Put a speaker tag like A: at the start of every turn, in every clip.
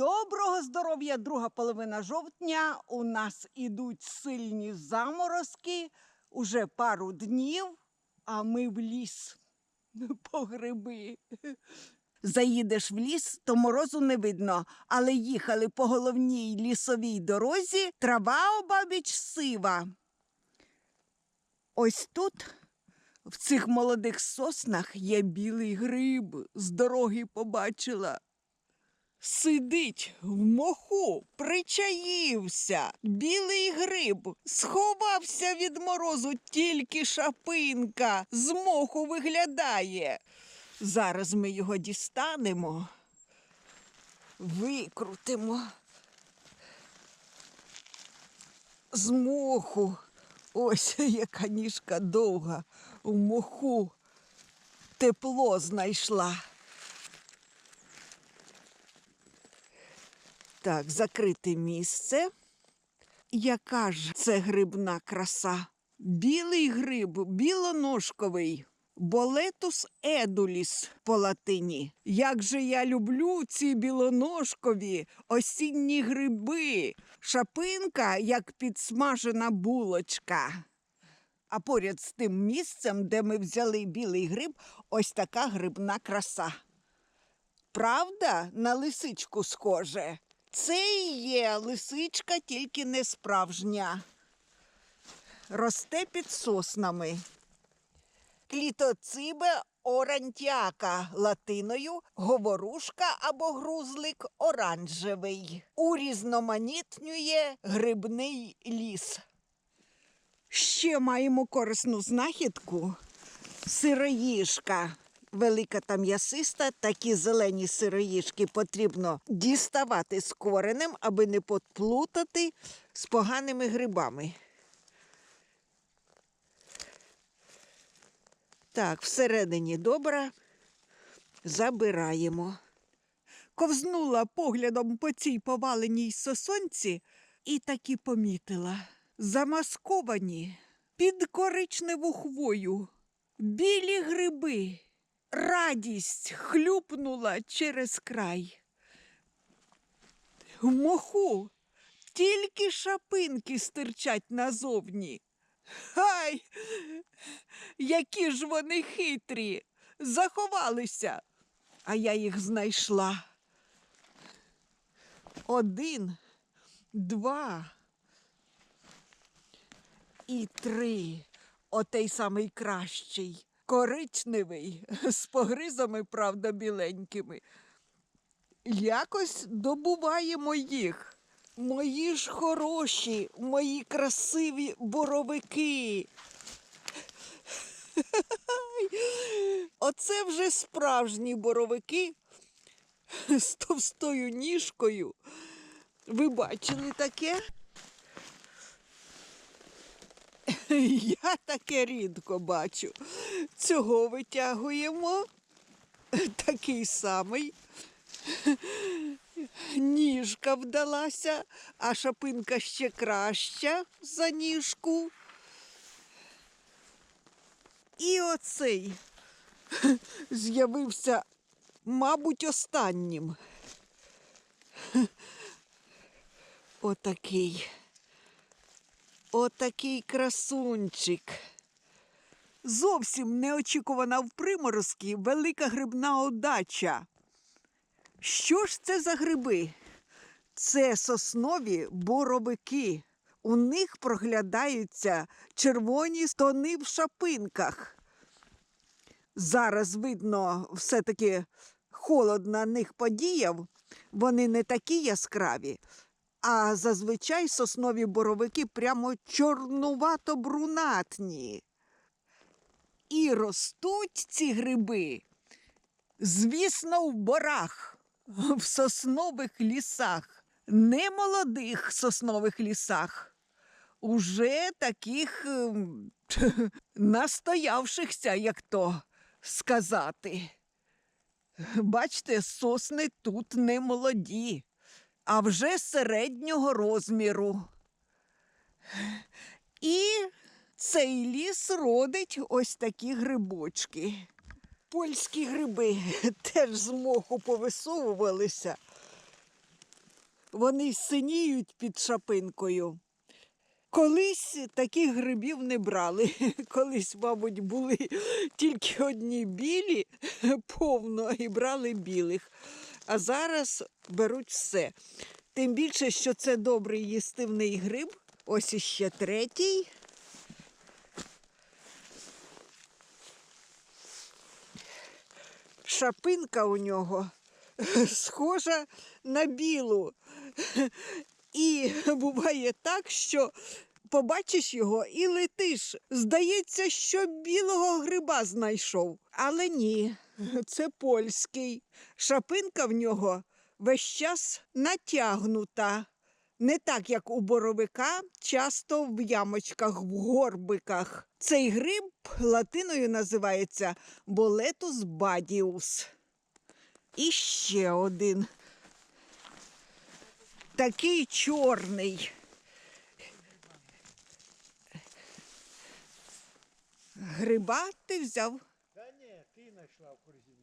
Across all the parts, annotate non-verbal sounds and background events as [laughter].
A: Доброго здоров'я, друга половина жовтня. У нас ідуть сильні заморозки уже пару днів, а ми в ліс [laughs] по гриби. Заїдеш в ліс, то морозу не видно, але їхали по головній лісовій дорозі, трава обабіч сива. Ось тут, в цих молодих соснах, є білий гриб, з дороги побачила. Сидить в моху, причаївся, білий гриб, сховався від морозу, тільки шапинка з моху виглядає. Зараз ми його дістанемо, викрутимо з моху. Ось яка ніжка довга в моху. Тепло знайшла. Так, закрите місце. Яка ж це грибна краса? Білий гриб, білоножковий, болетус едуліс по латині. Як же я люблю ці білоножкові осінні гриби, шапинка, як підсмажена булочка. А поряд з тим місцем, де ми взяли білий гриб, ось така грибна краса. Правда, на лисичку схоже. Це і є лисичка, тільки не справжня. Росте під соснами. Клітоцибе орантіака латиною, говорушка або грузлик оранжевий. Урізноманітнює грибний ліс. Ще маємо корисну знахідку сироїжка. Велика та м'ясиста, такі зелені сироїжки потрібно діставати з коренем, аби не поплутати з поганими грибами. Так, всередині добра забираємо. Ковзнула поглядом по цій поваленій сосонці і таки помітила. Замасковані під коричневу хвою, білі гриби. Радість хлюпнула через край. В моху тільки шапинки стирчать назовні. Хай, які ж вони хитрі, заховалися, а я їх знайшла. Один, два і три. Отей самий кращий. Коричневий, [laughs] з погризами, правда, біленькими. Якось добуваємо їх. Мої ж хороші, мої красиві боровики. [laughs] Оце вже справжні боровики [laughs] з товстою ніжкою. Ви бачили таке? [laughs] Я таке рідко бачу. Цього витягуємо. Такий самий. Ніжка вдалася, а шапинка ще краща за ніжку. І оцей [laughs] з'явився, мабуть, останнім. [laughs] Отакий. Отакий красунчик. Зовсім неочікувана в приморозки велика грибна удача. Що ж це за гриби? Це соснові боровики. У них проглядаються червоні стони в шапинках. Зараз, видно, все-таки холод на них подіяв. Вони не такі яскраві, а зазвичай соснові боровики прямо чорнувато-брунатні. І ростуть ці гриби, звісно, в борах, в соснових лісах, не молодих соснових лісах, уже таких ем, [laughs] настоявшихся, як то сказати. Бачите, сосни тут не молоді, а вже середнього розміру. І цей ліс родить ось такі грибочки. Польські гриби [laughs] теж з моху повисовувалися. Вони синіють під шапинкою. Колись таких грибів не брали. [laughs] Колись, мабуть, були [laughs] тільки одні білі, повно, і брали білих. А зараз беруть все. Тим більше, що це добрий їстивний гриб. Ось іще третій. Шапинка у нього [laughs] схожа на білу. І буває так, що побачиш його і летиш. Здається, що білого гриба знайшов. Але ні, це польський. Шапинка в нього весь час натягнута. Не так, як у боровика, часто в ямочках, в горбиках. Цей гриб латиною називається болетус бадіус. І ще один. Такий чорний. Гриба ти взяв?
B: Та ні, ти знайшла в корзині.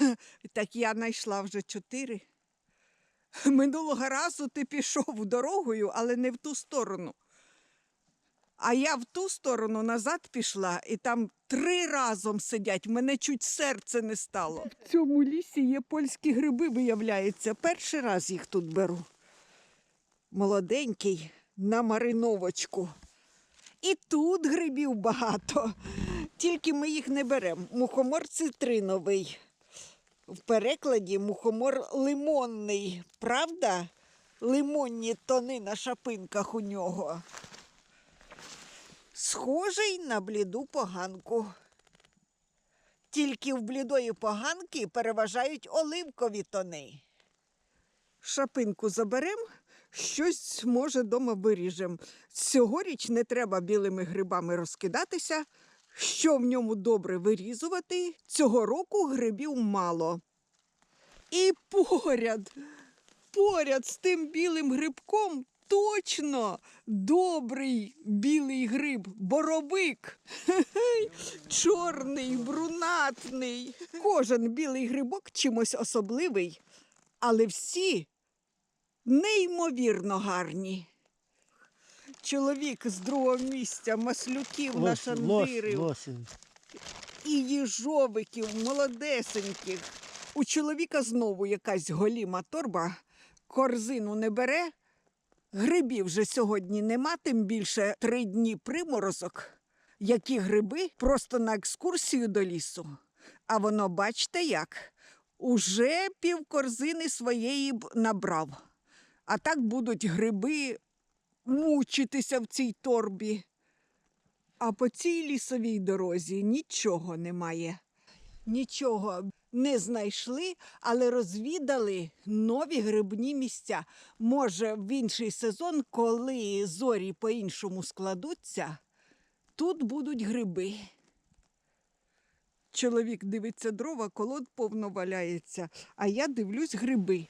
B: [laughs]
A: Так я знайшла вже чотири. [laughs] Минулого разу ти пішов дорогою, але не в ту сторону. А я в ту сторону назад пішла, і там три разом сидять. Мене чуть серце не стало. В цьому лісі є польські гриби, виявляється. Перший раз їх тут беру. Молоденький на мариновочку. І тут грибів багато. Тільки ми їх не беремо. Мухомор цитриновий. В перекладі мухомор лимонний. Правда? Лимонні тони на шапинках у нього. Схожий на бліду поганку. Тільки в блідої поганки переважають оливкові тони. Шапинку заберемо, щось може дома виріжемо. Цьогоріч не треба білими грибами розкидатися. Що в ньому добре вирізувати, цього року грибів мало. І поряд, поряд з тим білим грибком точно добрий білий гриб, боровик. Чорний, брунатний. Кожен білий грибок чимось особливий, але всі неймовірно гарні. Чоловік з другого місця маслюків нашандирив
B: лосин.
A: і їжовиків молодесеньких. У чоловіка знову якась голіма торба, корзину не бере. Грибів же сьогодні нема, тим більше три дні приморозок. Які гриби просто на екскурсію до лісу. А воно, бачите як, уже півкорзини своєї б набрав. А так будуть гриби мучитися в цій торбі. А по цій лісовій дорозі нічого немає. Нічого не знайшли, але розвідали нові грибні місця. Може, в інший сезон, коли зорі по-іншому складуться, тут будуть гриби. Чоловік дивиться дрова, колод повно валяється, а я дивлюсь гриби.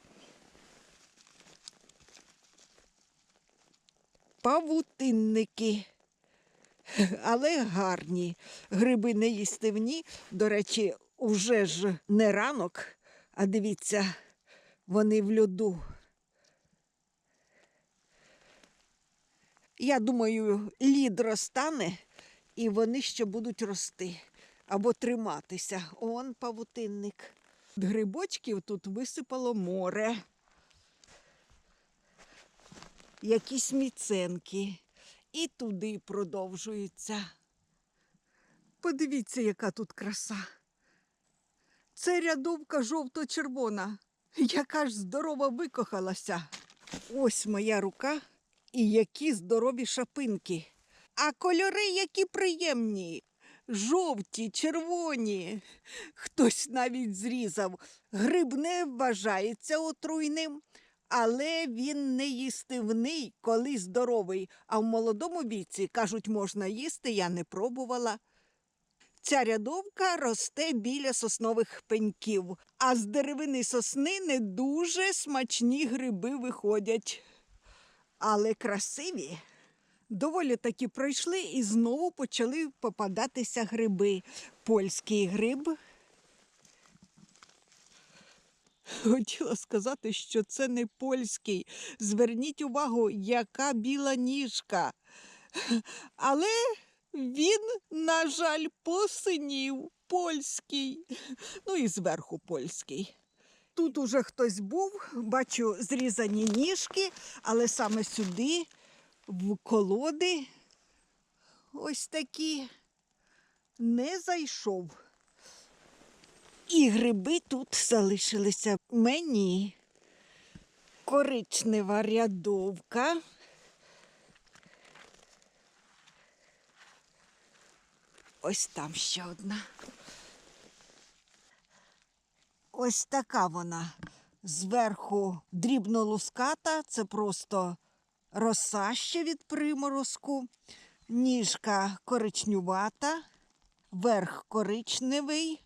A: Павутинники. [laughs] Але гарні. Гриби не їстивні. До речі, уже ж не ранок, а дивіться, вони в льоду. Я думаю, лід розтане, і вони ще будуть рости або триматися. Он павутинник. Грибочків тут висипало море. Якісь міценки. І туди продовжується. Подивіться, яка тут краса. Це рядовка жовто-червона, яка ж здорова викохалася. Ось моя рука і які здорові шапинки. А кольори які приємні. Жовті, червоні. Хтось навіть зрізав. Гриб не вважається отруйним, але він не їстивний, коли здоровий. А в молодому віці, кажуть, можна їсти, я не пробувала. Ця рядовка росте біля соснових пеньків, а з деревини сосни не дуже смачні гриби виходять. Але красиві. Доволі таки пройшли і знову почали попадатися гриби. Польський гриб. [laughs] Хотіла сказати, що це не польський. Зверніть увагу, яка біла ніжка. [laughs] Але він, на жаль, посинів польський, [laughs] ну і зверху польський. Тут уже хтось був, бачу зрізані ніжки, але саме сюди, в колоди, ось такі, не зайшов. І гриби тут залишилися мені. Коричнева рядовка. Ось там ще одна. Ось така вона. Зверху дрібно луската, це просто роса ще від приморозку. Ніжка коричнювата, верх коричневий,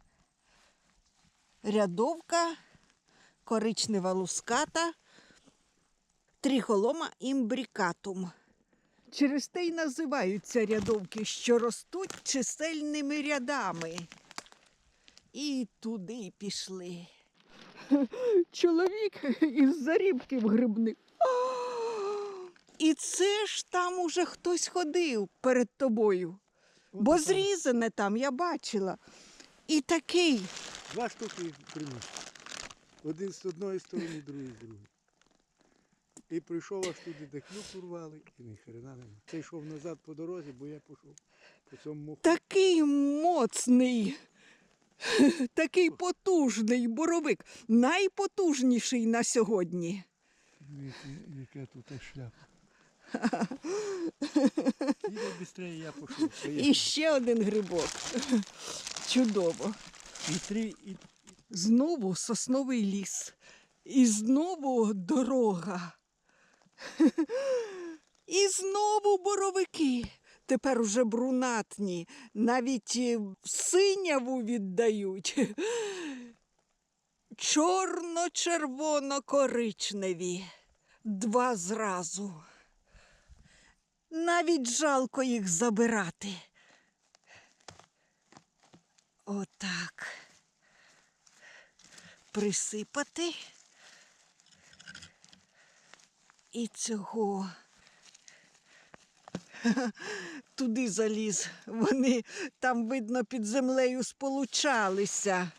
A: рядовка, коричнева луската, трихолома імбрікатум. Через те й називаються рядовки, що ростуть чисельними рядами. І туди пішли. [laughs] Чоловік із зарібки в грибник. І це ж там уже хтось ходив перед тобою. Бо зрізане там, я бачила. І такий.
B: Два штуки приніс. Один з одної сторони, другий з другої. І прийшов аж туди, де клюк урвали, і ні хрена нема. Це йшов назад по дорозі, бо я пішов по цьому моху.
A: Такий моцний, [laughs] такий потужний боровик, найпотужніший на сьогодні.
B: Яке тут шляпа. [laughs] Їде швидше, я пішов.
A: І ще один грибок. Чудово.
B: І три, і
A: Знову сосновий ліс. І знову дорога. [laughs] І знову боровики. Тепер уже брунатні, навіть е, синяву віддають. [laughs] Чорно-червоно-коричневі. Два зразу. Навіть жалко їх забирати. Отак присипати. І цього [laughs] туди заліз. Вони там, видно, під землею сполучалися.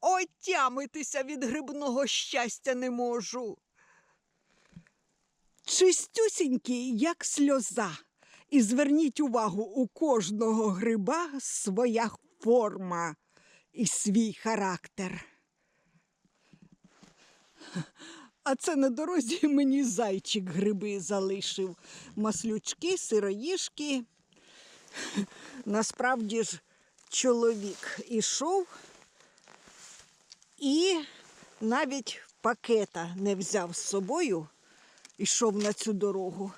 A: Отямитися від грибного щастя не можу. Чистюсінький, як сльоза. І зверніть увагу, у кожного гриба своя форма і свій характер. А це на дорозі мені зайчик гриби залишив. Маслючки, сироїшки. Насправді ж чоловік ішов і навіть пакета не взяв з собою, ішов на цю дорогу.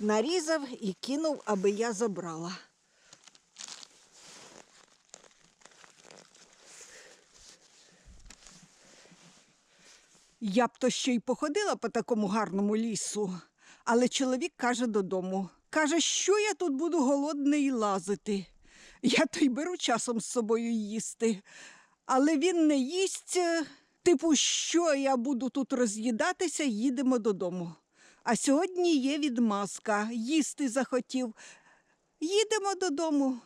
A: Нарізав і кинув, аби я забрала. Я б то ще й походила по такому гарному лісу, але чоловік каже додому. Каже, що я тут буду голодний лазити. Я то й беру часом з собою їсти. Але він не їсть, е, типу, що я буду тут роз'їдатися, їдемо додому. А сьогодні є відмазка, їсти захотів. Їдемо додому.